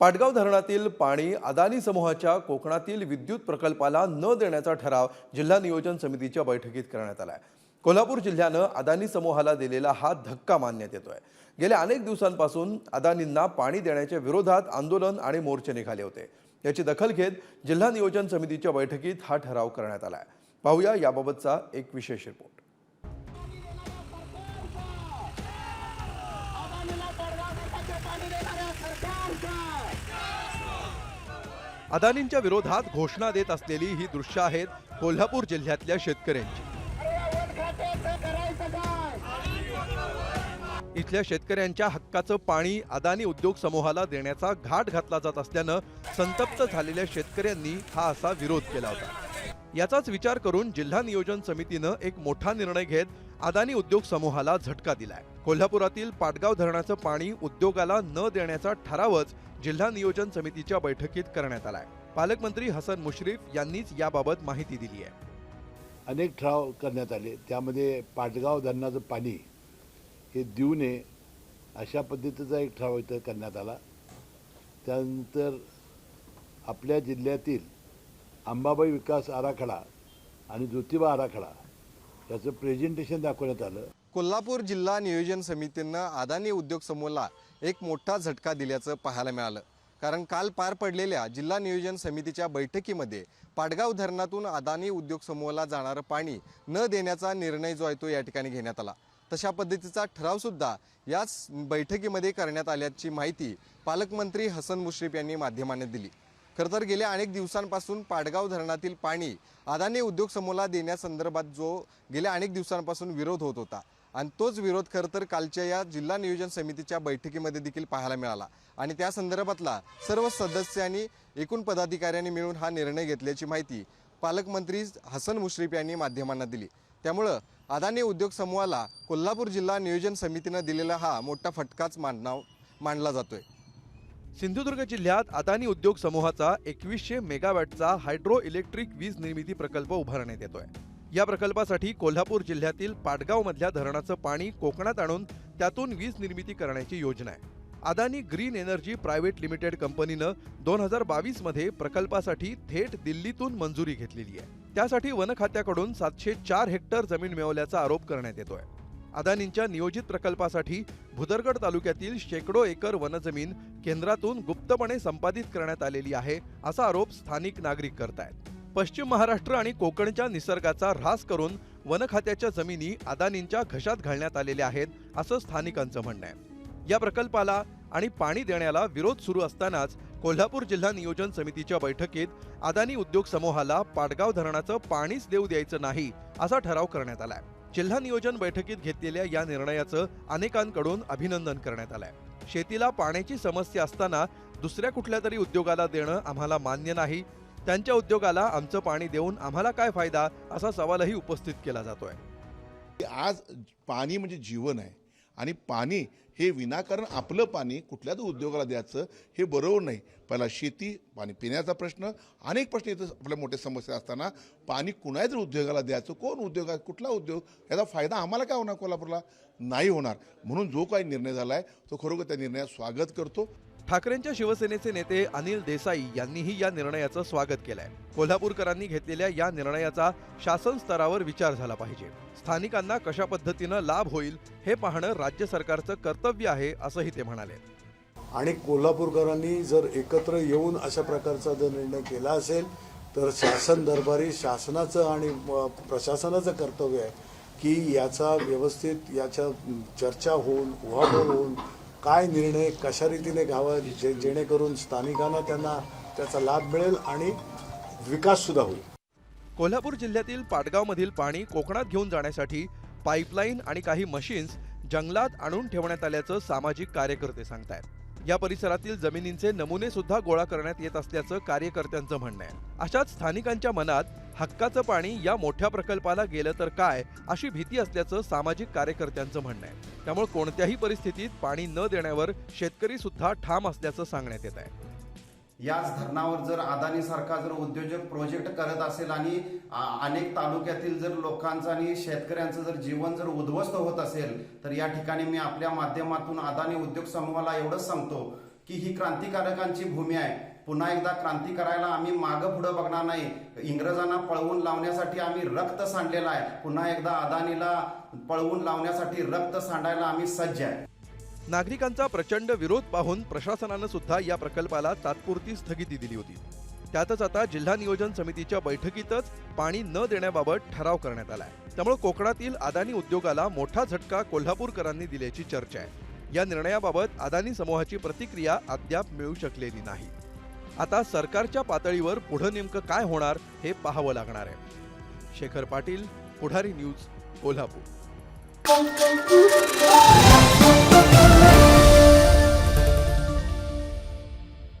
पाटगाव धरणातील पाणी अदानी समूहाच्या कोकणातील विद्युत प्रकल्पाला न देण्याचा ठराव जिल्हा नियोजन समितीच्या बैठकीत करण्यात आलाय. कोल्हापूर जिल्ह्यानं अदानी समूहाला दिलेला हा धक्का मानण्यात येतोय. गेल्या अनेक दिवसांपासून अदानींना पाणी देण्याच्या विरोधात आंदोलन आणि मोर्चे निघाले होते. याची दखल घेत जिल्हा नियोजन समितीच्या बैठकीत हा ठराव करण्यात आला आहे पाहूया याबाबतचा एक विशेष रिपोर्ट अदानींच्या विरोधात घोषणा देत असलेली ही दृश्य आहेत कोल्हापूर जिल्ह्यातल्या शेतकऱ्यांची. इथल्या शेतकऱ्यांच्या हक्काचं पाणी अदानी उद्योग समूहाला देण्याचा घाट घातला जात असल्यानं संतप्त झालेल्या शेतकऱ्यांनी हा असा विरोध केला होता. याचाच विचार करून जिल्हा नियोजन समितीनं एक मोठा निर्णय घेत अदानी उद्योग समूहाला झटका दिलाय. कोल्हापुरातील पाटगाव धरणाचं पाणी उद्योगाला न देण्याचा ठरावच जिल्हा नियोजन समितीच्या बैठकीत करण्यात आलाय. पालकमंत्री हसन मुश्रीफ यांनीच याबाबत माहिती दिली आहे. अनेक ठराव करण्यात आले. त्यामध्ये पाटगाव धरणाचं पाणी हे देऊ नये अशा पद्धतीचा एक ठराव इथं करण्यात आला. त्यानंतर आपल्या जिल्ह्यातील अंबाबाई विकास आराखडा आणि ज्योतिबा आराखडा याचं प्रेझेंटेशन दाखवण्यात आलं. कोल्हापूर जिल्हा नियोजन समितीनं अदानी उद्योग समूहाला एक मोठा झटका दिल्याचं पाहायला मिळालं. कारण काल पार पडलेल्या जिल्हा नियोजन समितीच्या बैठकीमध्ये पाडगाव धरणातून अदानी उद्योग समूहाला जाणारं पाणी न देण्याचा निर्णय जो आहे तो या ठिकाणी घेण्यात आला. तशा पद्धतीचा ठरावसुद्धा याच बैठकीमध्ये करण्यात आल्याची माहिती पालकमंत्री हसन मुश्रीफ यांनी माध्यमांना दिली. खरं तर गेल्या अनेक दिवसांपासून पाडगाव धरणातील पाणी अदानी उद्योग समूहाला देण्यासंदर्भात जो गेल्या अनेक दिवसांपासून विरोध होत होता. आणि तोच विरोध खरं तर कालच्या या जिल्हा नियोजन समितीच्या बैठकीमध्ये देखील पाहायला मिळाला. आणि त्या संदर्भातला सर्व सदस्यांनी एकूण पदाधिकाऱ्यांनी मिळून हा निर्णय घेतल्याची माहिती पालकमंत्री हसन मुश्रीफ यांनी माध्यमांना दिली. त्यामुळं अदानी उद्योग समूहाला कोल्हापूर जिल्हा नियोजन समितीनं दिलेला हा मोठा फटकाच मानना मांडला जातोय. सिंधुदुर्ग जिल्ह्यात अदानी उद्योग समूहाचा एकवीसशे मेगावॅटचा हायड्रो इलेक्ट्रिक वीज निर्मिती प्रकल्प उभारण्यात येतोय. या प्रकल्पासाठी कोल्हापूर जिल्ह्यातील पाटगावमधल्या धरणाचं पाणी कोकणात आणून त्यातून वीज निर्मिती करण्याची योजना आहे. Adani green energy private limited कंपनीनं दोन हजार बावीसमध्ये प्रकल्पासाठी थेट दिल्लीतून मंजुरी घेतलेली आहे. त्यासाठी वन खात्याकडून सातशे चार हेक्टर जमीन मिळवल्याचा आरोप करण्यात येतोय. अदानींच्या नियोजित प्रकल्पासाठी भुदरगड तालुक्यातील शेकडो एकर वनजमीन केंद्रातून गुप्तपणे संपादित करण्यात आलेली आहे असा आरोप स्थानिक नागरिक करतायत. पश्चिम महाराष्ट्र आणि कोकणच्या निसर्गाचा ऱ्हास करून वनखात्याच्या जमिनी अदानींच्या घशात घालण्यात आलेल्या आहेत असं स्थानिकांचं म्हणणं आहे. या प्रकल्पाला आणि पाणी देण्याला विरोध सुरू असतानाच कोल्हापूर जिल्हा नियोजन समितीच्या बैठकीत अदानी उद्योग समूहाला पाडगाव धरणाचं पाणीच देऊ द्यायचं नाही असा ठराव करण्यात आलाय. जिल्हा नियोजन बैठकीत घेतलेल्या या निर्णयाचं अनेकांकडून अभिनंदन करण्यात आलंय. शेतीला पाण्याची समस्या असताना दुसऱ्या कुठल्या तरी उद्योगाला देणं आम्हाला मान्य नाही त्यांच्या उद्योगाला आमचं पाणी देऊन आम्हाला काय फायदा असा सवालही उपस्थित केला जातोय. आज पाणी म्हणजे जीवन आहे आणि पाणी हे विनाकारण आपलं पाणी कुठल्याच उद्योगाला द्यायचं हे बरोबर नाही. पहिला शेती पाणी पिण्याचा प्रश्न अनेक प्रश्न इथं आपल्या मोठ्या समस्या असताना पाणी कुणाही जर उद्योगाला द्यायचं कोण उद्योग आहे कुठला उद्योग याचा फायदा आम्हाला काय होणार कोल्हापूरला? नाही होणार. म्हणून जो काही निर्णय झाला आहे तो खरोखर त्या निर्णयात स्वागत करतो. ठाकरेंच्या शिवसेनेचे नेते अनिल देसाई यांनीही या निर्णयाचं स्वागत केलंय. कोल्हापूरकरांनी घेतलेल्या या निर्णयाचा शासन स्तरावर विचार झाला पाहिजे. स्थानिकांना कशा पद्धतीनं लाभ होईल हे पाहणं राज्य सरकारचं कर्तव्य आहे असंही ते म्हणाले. आणि कोल्हापूरकरांनी जर एकत्र येऊन अशा प्रकारचा जर निर्णय केला असेल तर शासन दरबारी शासनाचं आणि प्रशासनाचं कर्तव्य आहे की याचा व्यवस्थित याच्या चर्चा होऊन उहापोह होऊन काय निर्णय कशा रीतीने घ्यावा जे जेणेकरून स्थानिकांना त्यांना त्याचा लाभ मिळेल आणि विकाससुद्धा होईल. कोल्हापूर जिल्ह्यातील पाटगावमधील पाणी कोकणात घेऊन जाण्यासाठी पाईपलाईन आणि काही मशीन्स जंगलात आणून ठेवण्यात आल्याचं सामाजिक कार्यकर्ते सांगतायत. या परिसरातील जमिनींचे नमुने सुद्धा गोळा करण्यात येत असल्याचं कार्यकर्त्यांचं म्हणणं आहे. अशाच स्थानिकांच्या मनात हक्काचं पाणी या मोठ्या प्रकल्पाला गेलं तर काय अशी भीती असल्याचं सामाजिक कार्यकर्त्यांचं म्हणणं आहे. त्यामुळे कोणत्याही परिस्थितीत पाणी न देण्यावर शेतकरी सुद्धा ठाम असल्याचं सांगण्यात येत आहे. याच धरणावर जर अदानी सारखा जर उद्योजक प्रोजेक्ट करत असेल आणि अनेक तालुक्यातील जर लोकांचं आणि शेतकऱ्यांचं जर जीवन जर उद्ध्वस्त होत असेल तर या ठिकाणी मी आपल्या माध्यमातून अदानी उद्योग समूहाला एवढंच सांगतो की ही क्रांतिकारकांची भूमी आहे. पुन्हा एकदा क्रांती करायला आम्ही मागं पुढं बघणार नाही. इंग्रजांना पळवून लावण्यासाठी आम्ही रक्त सांडलेलं आहे. पुन्हा एकदा अदानीला पळवून लावण्यासाठी रक्त सांडायला आम्ही सज्ज आहे. नागरिकांचा प्रचंड विरोध पाहून प्रशासनानं सुद्धा या प्रकल्पाला तात्पुरती स्थगिती दिली होती. त्यातच आता जिल्हा नियोजन समितीच्या बैठकीतच पाणी न देण्याबाबत ठराव करण्यात आलाय. त्यामुळे कोकणातील अदानी उद्योगाला मोठा झटका कोल्हापूरकरांनी दिल्याची चर्चा आहे. या निर्णयाबाबत अदानी समूहाची प्रतिक्रिया अद्याप मिळू शकलेली नाही. आता सरकारच्या पातळीवर पुढं नेमकं काय होणार हे पाहावं लागणार आहे. शेखर पाटील पुढारी न्यूज कोल्हापूर.